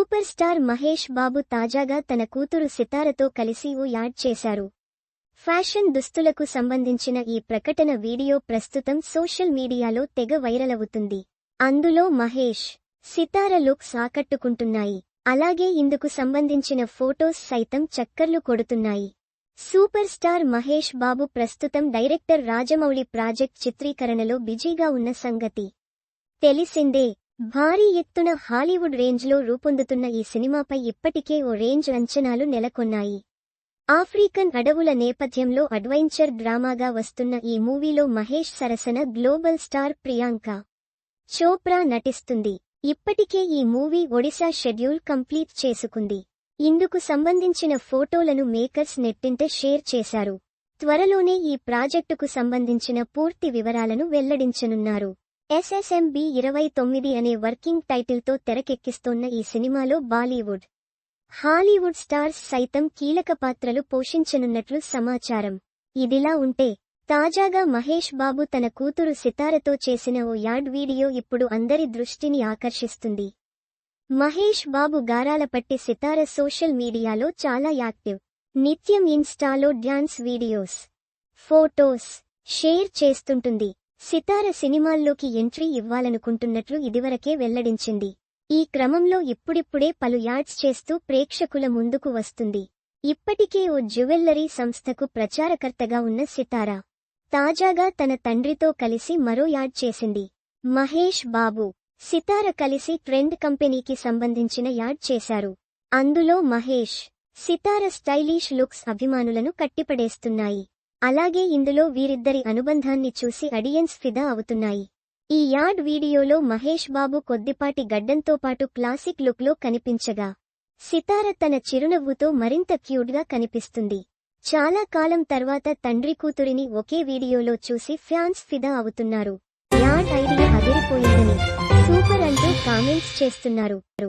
Super star Mahesh Babu తాజాగా తన కూతురు సితారతో కలిసి ఓ యాడ్ చేశారు. ఫ్యాషన్ దుస్తులకు సంబంధించిన ఈ ప్రకటన వీడియో ప్రస్తుతం సోషల్ మీడియాలో తెగ వైరల్ అవుతుంది. అందులో మహేష్ సితార లుక్స్ ఆకట్టుకుంటున్నాయి. అలాగే ఇందుకు సంబంధించిన ఫోటోస్ సైతం చక్కర్లు కొడుతున్నాయి. సూపర్ స్టార్ మహేష్ బాబు ప్రస్తుతం డైరెక్టర్ రాజమౌళి ప్రాజెక్ట్ చిత్రీకరణలో బిజీగా ఉన్న సంగతి. తెలిసిందే భారీ ఎత్తున హాలీవుడ్ రేంజ్లో రూపొందుతున్న ఈ సినిమాపై ఇప్పటికే ఓ రేంజ్ అంచనాలు నెలకొన్నాయి. ఆఫ్రికన్ అడవుల నేపథ్యంలో అడ్వెంచర్ డ్రామాగా వస్తున్న ఈ మూవీలో మహేష్ సరసన గ్లోబల్ స్టార్ ప్రియాంక చోప్రా నటిస్తుంది. ఇప్పటికే ఈ మూవీ ఒడిశా షెడ్యూల్ కంప్లీట్ చేసుకుంది. ఇందుకు సంబంధించిన ఫోటోలను మేకర్స్ నెట్టింట షేర్ చేశారు. త్వరలోనే ఈ ప్రాజెక్టుకు సంబంధించిన పూర్తి వివరాలను వెల్లడించనున్నారు. ఎస్ఎస్ఎంబి ఇరవై తొమ్మిది అనే వర్కింగ్ టైటిల్తో తెరకెక్కిస్తోన్న ఈ సినిమాలో బాలీవుడ్. హాలీవుడ్ స్టార్స్ సైతం కీలక పాత్రలు పోషించనున్నట్లు సమాచారం. ఇదిలా ఉంటే తాజాగా మహేష్ బాబు తన కూతురు సితారతో చేసిన ఓ యాడ్ వీడియో ఇప్పుడు అందరి దృష్టిని ఆకర్షిస్తుంది. మహేష్ బాబు గారాలపట్టి సితార సోషల్ మీడియాలో చాలా యాక్టివ్. నిత్యం ఇన్స్టాలో డ్యాన్స్ వీడియోస్ ఫోటోస్ షేర్ చేస్తుంటుంది. సితార సినిమాల్లోకి ఎంట్రీ ఇవ్వాలనుకుంటున్నట్లు ఇదివరకే వెల్లడించింది. ఈ క్రమంలో ఇప్పుడిప్పుడే పలు యాడ్స్ చేస్తూ ప్రేక్షకుల ముందుకు వస్తుంది. ఇప్పటికే ఓ జ్యువెల్లరీ సంస్థకు ప్రచారకర్తగా ఉన్న సితారా తాజాగా తన తండ్రితో కలిసి మరో యాడ్ చేసింది. మహేష్ బాబు సితార కలిసి ట్రెండ్ కంపెనీకి సంబంధించిన యాడ్ చేశారు. అందులో మహేష్ సితార స్టైలిష్ లుక్స్ అభిమానులను కట్టిపడేస్తున్నాయి. అలాగే ఇందులో వీరిద్దరి అనుబంధాన్ని చూసి అడియన్స్ ఫిదా అవుతున్నాయి. ఈ యాడ్ వీడియోలో మహేష్ బాబు కొద్దిపాటి గడ్డంతో పాటు క్లాసిక్ లుక్లో కనిపించగా సితార తన చిరునవ్వుతో మరింత క్యూట్గా కనిపిస్తుంది. చాలా కాలం తర్వాత తండ్రి కూతురిని ఒకే వీడియోలో చూసి ఫ్యాన్స్ ఫిదా అవుతున్నారు. యాడ్ ఐడియా అదిరిపోయిందని సూపర్ అంటూ కామెంట్స్ చేస్తున్నారు.